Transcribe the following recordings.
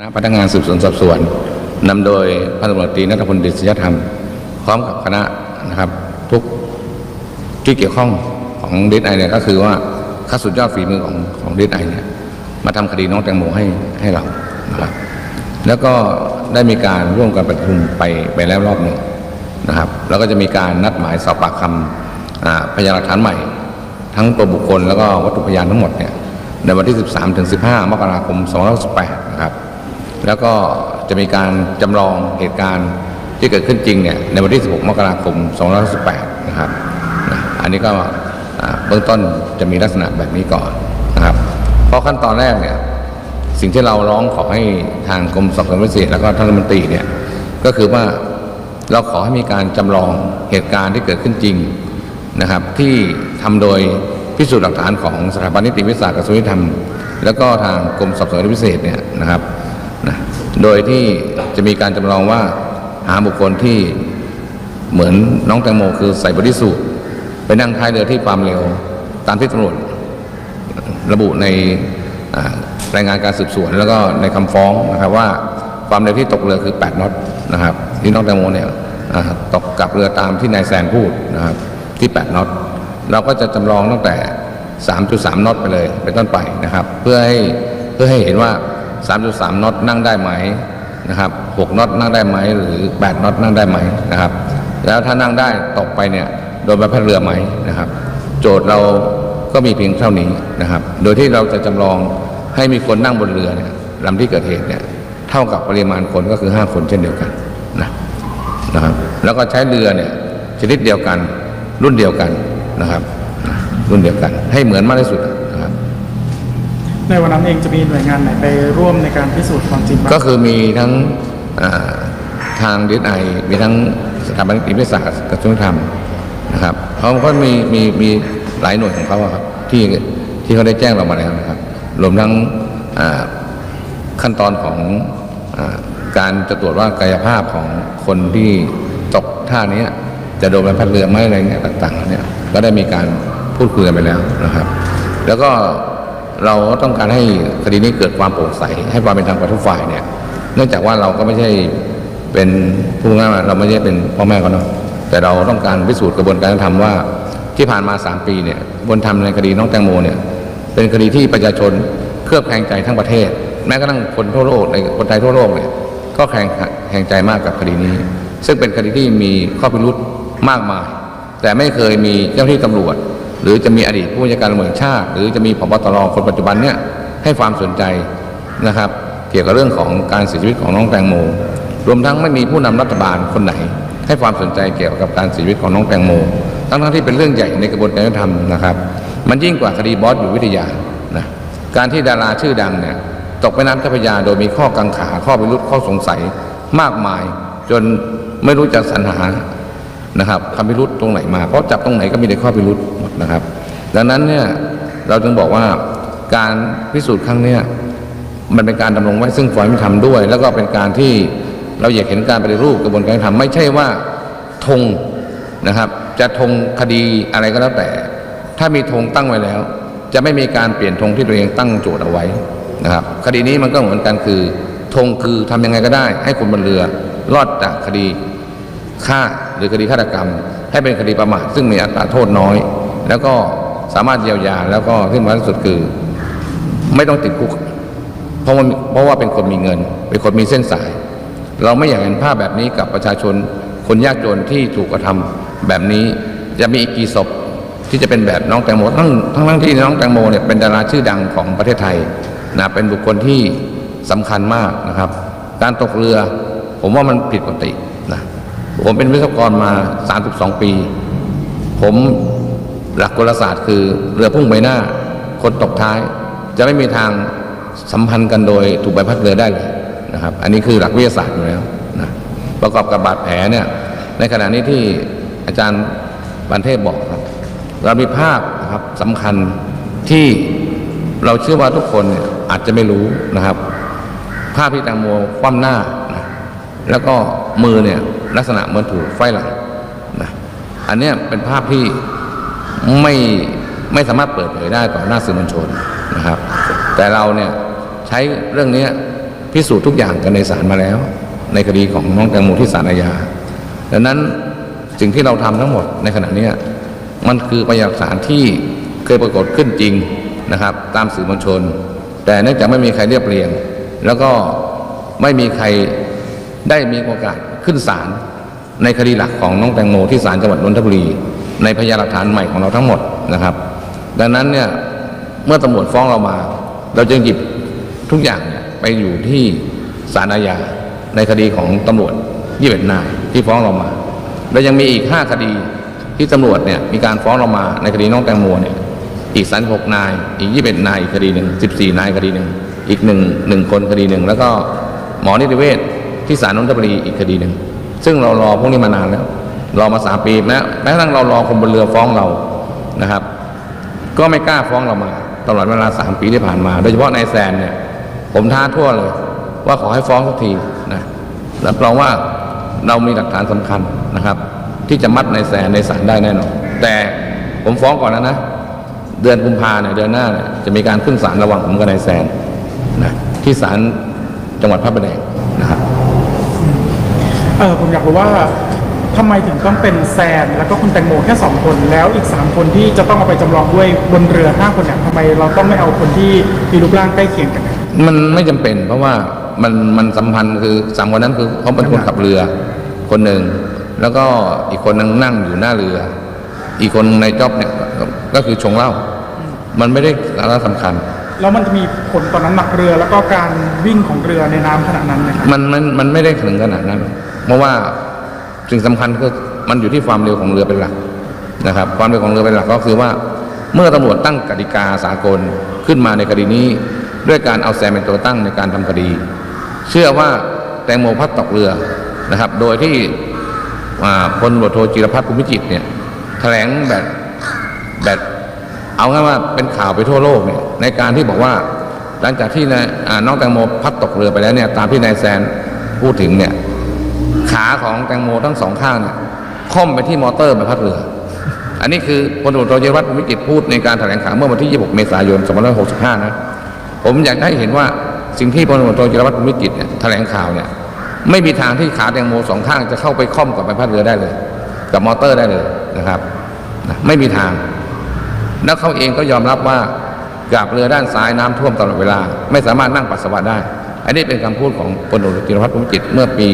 นะพนักงานสืบสวนสอบสวนนำโดยพันตำรวจตรีนัทพลดิษยธรรม พร้อมกับคณะนะครับ ทุกที่เกี่ยวข้องของดีไอเนี่ยก็คือว่าข้าสุดยอดฝีมือของของดีไอเนี่ยมาทำคดีน้องแตงโมให้ให้เรานะครับแล้วก็ได้มีการร่วมกันประชุมไปไปแล้วรอบหนึ่งนะครับ แล้วก็จะมีการนัดหมายสอบปากคำอ่าพยานหลักฐานใหม่ ทั้งตัวบุคคลแล้วก็วัตถุพยานทั้งหมดเนี่ยในวันที่ 13ถึง15 มกราคม 2518 นะครับ แล้วก็จะมีการจำลองเหตุการณ์ที่เกิดขึ้นจริงเนี่ยในวันที่ 16 มกราคม 2518 นะครับอันนี้ก็เบื้องต้นจะมีลักษณะแบบนี้ก่อนนะครับ เพราะขั้นตอนแรกเนี่ยสิ่งที่เราร้องขอให้ทางกรมสอบสวนพิเศษแล้วก็ท่านรัฐมนตรีเนี่ยก็คือว่าเราขอให้มีการจำลองเหตุการณ์ที่เกิดขึ้นจริงนะครับ ที่ทำโดยพิสูจน์หลักฐานของสถาบันนิติวิทยาศาสตร์กระทรวงยุติธรรม แล้วก็ทางกรมสอบสวนพิเศษเนี่ยนะครับ นะโดยที่จะมีการจำลองว่าหาบุคคลที่เหมือนน้องแตงโมคือใส่บอดี้สูทไปนั่งท้ายเรือที่ความเร็ว ตามที่ตำรวจระบุในรายงานการสืบสวน แล้วก็ในคำฟ้องนะครับว่าความเร็วที่ตกเรือคือ 8น็อตนะครับ ที่น้องแตงโมเนี่ยตกกับเรือตามที่นายแซนพูดนะครับที่ 8น็อตเราก็จะจำลองตั้งแต่ 3.3น็อตไปเลยเป็นต้นไปนะครับ เพื่อให้เพื่อให้เห็นว่า 3.3น็อตนั่งได้ไหมนะครับ6น็อตนั่งได้ไหมหรือ8น็อตนั่งได้ไหมนะครับ แล้วถ้านั่งได้ตกไปเนี่ยโดนใบพัดเรือไหมนะครับ โจทย์เราก็มีเพียงเท่านี้นะครับ โดยที่เราจะจำลองให้มีคนนั่งบนเรือเนี่ยลำที่เกิดเหตุเนี่ยเท่ากับปริมาณคนก็คือ 5 คนเช่นเดียวกันนะนะครับ แล้วก็ใช้เรือเนี่ยชนิดเดียวกันรุ่นเดียวกันนะครับ รุ่นเดียวกัน ให้เหมือนมากที่สุด ในวันนั้นเองจะมีหน่วยงานไหนไปร่วมในการพิสูจน์ความจริงบ้างก็คือมีทั้งทางดีไอมีทั้งสถาบันนิติวิทยาศาสตร์กระทรวงยุติธรรมนะครับเขาก็มีมีมีหลายหน่วยของเขาครับที่ที่เขาได้แจ้งเรามาแล้วนะครับ รวมทั้งขั้นตอนของอการจะตรวจว่ากายภาพของคนที่ตกท่านี้จะโดนใบพัดเรือไหมอะไรเงี้ยต่างๆเนี่ยก็ได้มีการพูดคุยกันไปแล้วนะครับ แล้วก็ เราก็ต้องการให้คดีนี้เกิดความโปร่งใส ให้ความเป็นธรรมกับทุกฝ่ายเนี่ย เนื่องจากว่าเราก็ไม่ใช่เป็นผู้ง่ายเราไม่ใช่เป็นพ่อแม่เขาเนาะแต่เราต้องการพิสูจน์กระบวนการยุติธรรมว่าที่ผ่านมา 3 ปีเนี่ยบนทำในคดีน้องแตงโมเนี่ยเป็นคดีที่ประชาชนเคลือบแคลงใจทั้งประเทศ แม้กระทั่งคนทั่วโลกในคนไทยทั่วโลกเนี่ยก็แคลงแคลงใจมากกับคดีนี้ ซึ่งเป็นคดีที่มีข้อพิรุธมากมาย แต่ไม่เคยมีเจ้าหน้าที่ตำรวจ หรือจะมีอดีตผู้บัญชาการตำรวจชาติ หรือจะมีพบตรคนปัจจุบันเนี่ยให้ความสนใจนะครับ เกี่ยวกับเรื่องของการเสียชีวิตของน้องแตงโม รวมทั้งไม่มีผู้นำรัฐบาลคนไหน ให้ความสนใจเกี่ยวกับการเสียชีวิตของน้องแตงโม ทั้งๆที่เป็นเรื่องใหญ่ในกระบวนการยุติธรรมนะครับ มันยิ่งกว่าคดีบอสอยู่วิทยานะการที่ดาราชื่อดังเนี่ยตกไปน้ำเจ้าพยาโดยมีข้อกังขาข้อพิรุธข้อสงสัยมากมาย จนไม่รู้จะสรรหา นะครับคำพิรุษตรงไหนมา เพราะจับตรงไหนก็มีแต่ข้อพิรุษหมดนะครับ ดังนั้นเนี่ยเราจึงบอกว่าการพิสูจน์ครั้งเนี้ยมันเป็นการดำรงไว้ซึ่งความยุติธรรมด้วย แล้วก็เป็นการที่เราอยากเห็นการปฏิรูปกระบวนการยุติธรรมไม่ใช่ว่าธงนะครับ จะธงคดีอะไรก็แล้วแต่ ถ้ามีธงตั้งไว้แล้ว จะไม่มีการเปลี่ยนธงที่ตัวเองตั้งโจทย์เอาไว้นะครับ คดีนี้มันก็เหมือนกันคือธงคือทำยังไงก็ได้ ให้คนบนเรือรอดจากคดีฆ่า หรือคดีฆาตกรรม ให้เป็นคดีประมาทซึ่งมีอัตราโทษน้อย แล้วก็สามารถเยียวยาแล้วก็ที่สำคัญที่สุดคือ ไม่ต้องติดคุก เพราะว่าเพราะว่าเป็นคนมีเงิน เป็นคนมีเส้นสาย เราไม่อยากเห็นภาพแบบนี้กับประชาชน คนยากจนที่ถูกกระทำแบบนี้จะมีอีกกี่ศพที่จะเป็นแบบน้องแตงโมทั้งทั้งทั้งที่น้องแตงโมเนี่ยเป็นดาราชื่อดังของประเทศไทยนะเป็นบุคคลที่สำคัญมากนะครับ การตกเรือ ผมว่ามันผิดปกตินะ ผมเป็นวิศวกรมา 32 ปี ผมหลักกลศาสตร์คือเรือพุ่งไปหน้า คนตกท้าย จะไม่มีทางสัมพันธ์กันโดยถูกใบพัดเรือได้เลยนะครับ อันนี้คือหลักวิทยาศาสตร์อยู่แล้วนะประกอบกับบาดแผลเนี่ย ในขณะนี้ที่อาจารย์บันเทพบอกครับเรามีภาพนะครับสำคัญที่เราเชื่อว่าทุกคนเนี่ยอาจจะไม่รู้นะครับ ภาพที่แตงโมคว่ำหน้า แล้วก็มือเนี่ยลักษณะเหมือนถูกไฟหลังนะอันนี้เป็นภาพที่ไม่ไม่สามารถเปิดเผยได้ต่อหน้าสื่อมวลชนนะครับ แต่เราเนี่ยใช้เรื่องนี้พิสูจน์ทุกอย่างกันในศาลมาแล้ว ในคดีของน้องแตงโมที่ศาลอาญาดังนั้นสิ่งที่เราทำทั้งหมดในขณะนี้มันคือพยานหลักฐานที่เคยปรากฏขึ้นจริงนะครับ ตามสื่อมวลชน แต่เนื่องจากไม่มีใครเรียบเรียง แล้วก็ไม่มีใคร ได้มีโอกาสขึ้นศาลในคดีหลักของน้องแตงโมที่ศาลจังหวัดนนทบุรี ในพยานหลักฐานใหม่ของเราทั้งหมดนะครับ ดังนั้นเนี่ยเมื่อตำรวจฟ้องเรามา เราจึงหยิบทุกอย่างเนี่ยไปอยู่ที่ศาลอาญาในคดีของตำรวจยี่สิบนายที่ฟ้องเรามา แล้วยังมีอีก5คดีที่ตำรวจเนี่ยมีการฟ้องเรามาในคดีน้องแตงโมเนี่ยอีกสันหกนาย อีก21นายอีกคดีหนึ่ง14นายคดีหนึ่งอีกหนึ่งหนึ่งคนคดีหนึ่งแล้วก็หมอนิติเวช ที่ศาลนนทบุรีอีกคดีหนึ่งซึ่งเรารอพวกนี้มานานแล้วรอมาสามปีแม้แม้กระทั่งเรารอคนบนเรือฟ้องเรานะครับ ก็ไม่กล้าฟ้องเรามา ตลอดเวลาสามปีที่ผ่านมา โดยเฉพาะนายแซนเนี่ย ผมท้าทั่วเลย ว่าขอให้ฟ้องสักทีนะรับรองว่าเรามีหลักฐานสำคัญนะครับ ที่จะมัดนายแซนในศาลได้แน่นอนแต่ผมฟ้องก่อนแล้วนะ เดือนกุมภาเนี่ยเดือนหน้าเนี่ยจะมีการขึ้นศาลระหว่างผมกับนายแซนนะที่ศาลจังหวัดพระประแดงนะครับ เออผมอยากรู้ว่าทำไมถึงต้องเป็นแซน แล้วก็คุณแตงโมแค่สองคนแล้วอีกสามคนที่จะต้องเอาไปจำลองด้วยบนเรือห้าคนเนี่ยทำไมเราต้องไม่เอาคนที่มีรูปร่างใกล้เคียงกันเนี่ยมันไม่จำเป็น เพราะว่ามันมันสัมพันธ์คือสามคนนั้นคือเขาเป็นคนขับเรือ คนหนึ่งแล้วก็อีกคนนึงนั่งอยู่หน้าเรือ อีกคนในจ็อบเนี่ยก็ก็คือชงเหล้ามันไม่ได้สาระสำคัญ แล้วมันจะมีผลต่อน้ำหนักเรือแล้วก็การวิ่งของเรือในน้ำขนาดนั้นนะครับ มันมันมันไม่ได้ถึงขนาดนั้น เพราะว่าสิ่งสำคัญคือมันอยู่ที่ความเร็วของเรือเป็นหลักนะครับ ความเร็วของเรือเป็นหลักก็คือว่า เมื่อตำรวจตั้งกติกาสากลขึ้นมาในคดีนี้ ด้วยการเอาแซมเป็นตัวตั้งในการทำคดี เชื่อว่าแตงโมพัดตกเรือนะครับ โดยที่พลตำรวจโทจิรพัฒน์ภูมิจิตเนี่ยแถลงแบบแบบเอาง่ายว่าเป็นข่าวไปทั่วโลกเนี่ยในการที่บอกว่า หลังจากที่นน้องแตงโมพัดตกเรือไปแล้วเนี่ยตามที่นายแซนพูดถึงเนี่ย ขาของแตงโมทั้งสองข้างเนี่ยค่อมไปที่มอเตอร์ใบพัดเรือ อันนี้คือพลตำรวจโทจิรพัฒน์ภูมิจิตพูดในการแถลงข่าวเมื่อวันที่ 26 เมษายน 2565 นะ ผมอยากให้เห็นว่าสิ่งที่พลตำรวจโทจิรวัตรภูมิจิตเนี่ยแถลงข่าวเนี่ยไม่มีทางที่ขาแตงโมสองข้างจะเข้าไปค่อมกับใบพัดเรือได้เลย กับมอเตอร์ได้เลยนะครับไม่มีทางแล้วเขาเองก็ยอมรับว่ากาบเรือด้านซ้ายน้ำท่วมตลอดเวลา ไม่สามารถนั่งปัสสาวะได้ อันนี้เป็นคำพูดของพลตำรวจจิรพัฒน์ภูมิจิตเมื่อปี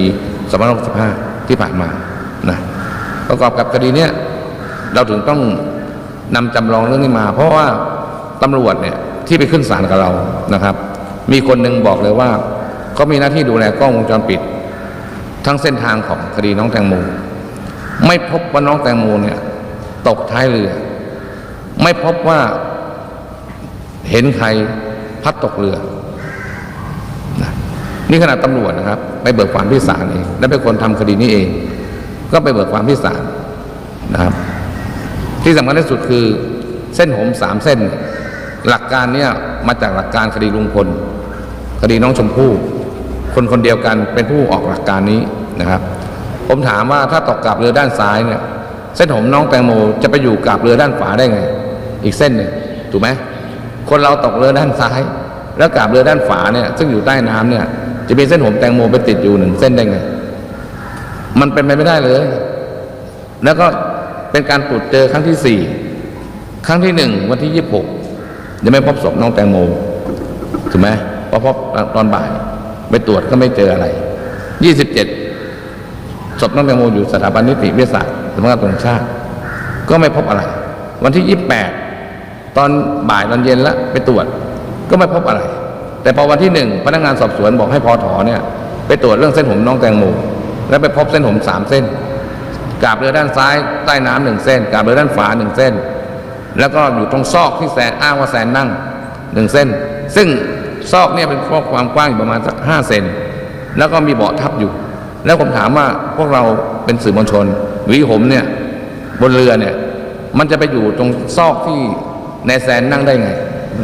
2565 ที่ผ่านมานะประกอบกับคดีเนี้ยเราถึงต้องนำจำลองเรื่องนี้มา เพราะว่าตำรวจเนี่ยที่ไปขึ้นศาลกับเรานะครับ มีคนหนึ่งบอกเลยว่าเขามีหน้าที่ดูแลกล้องวงจรปิด ทั้งเส้นทางของคดีน้องแตงโมไม่พบว่าน้องแตงโมเนี่ยตกท้ายเรือ ไม่พบว่าเห็นใครพัดตกเรือ นี่ขนาดตำรวจนะครับ ไปเบิกความที่ศาลเองและเป็นคนทำคดีนี้เอง ก็ไปเบิกความที่ศาลนะครับ ที่สำคัญที่สุดคือเส้นผมสามเส้น หลักการเนี่ยมาจากหลักการคดีลุงพลคดีน้องชมพู่คนคนเดียวกันเป็นผู้ออกหลักการนี้นะครับ ผมถามว่าถ้าตกกลับเรือด้านซ้ายเนี่ย เส้นผมน้องแตงโมจะไปอยู่กับเรือด้านขวาได้ไง อีกเส้นหนึ่งถูกไหมคนเราตกเรือด้านซ้าย แล้วกับเรือด้านขวาเนี่ย ซึ่งอยู่ใต้น้ำเนี่ย จะมีเส้นผมแตงโมไปติดอยู่หนึ่งเส้นได้ไง มันเป็นไปไม่ได้เลย แล้วก็เป็นการตรวจเจอครั้งที่สี่ครั้งที่หนึ่งวันที่ยี่สิบหกยังไม่พบศพน้องแตงโมถูกไหมพอพบตอนบ่ายไปตรวจก็ไม่เจออะไรยี่สิบเจ็ดศพน้องแตงโมอยู่สถาบันนิติวิทยาศาสตร์สำนักงานตรวจชาติ ก็ไม่พบอะไร วันที่ยี่สิบแปดตอนบ่ายตอนเย็นละไปตรวจก็ไม่พบอะไร แต่พอวันที่หนึ่งพนักงานสอบสวนบอกให้พอถอเนี่ยไปตรวจเรื่องเส้นผมน้องแตงโมแล้วไปพบเส้นผมสามเส้นกาบเรือด้านซ้ายใต้น้ำหนึ่งเส้นกาบเรือด้านขวาหนึ่งเส้น แล้วก็อยู่ตรงซอกที่แซนอ้างว่าแซนนั่งหนึ่งเส้น ซึ่งซอกเนี่ยเป็นความกว้างอยู่ประมาณสักห้าเซนแล้วก็มีเบาะทับอยู่ แล้วผมถามว่าพวกเราเป็นสื่อมวลชนวีผมเนี่ยบนเรือเนี่ยมันจะไปอยู่ตรงซอกที่ในแซนนั่งได้ไง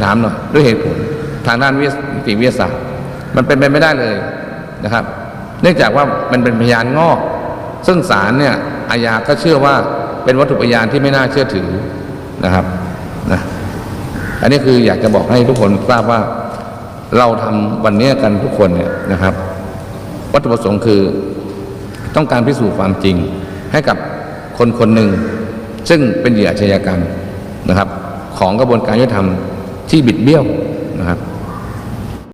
ถามหน่อยด้วยเหตุผล ทางด้านวิทยาวิทยาศาสตร์ มันเป็นไปไม่ได้เลยนะครับ เนื่องจากว่ามันเป็นพยานงอก ซึ่งศาลเนี่ยอาญาก็เชื่อว่าเป็นวัตถุพยานที่ไม่น่าเชื่อถือนะครับนะอันนี้คืออยากจะบอกให้ทุกคนทราบว่าเราทำวันนี้กันทุกคนเนี่ยนะครับ วัตถุประสงค์คือต้องการพิสูจน์ความจริงให้กับคนคนหนึ่ง ซึ่งเป็นเหยื่ออาชญากรรมนะครับ ของกระบวนการยุติธรรมที่บิดเบี้ยว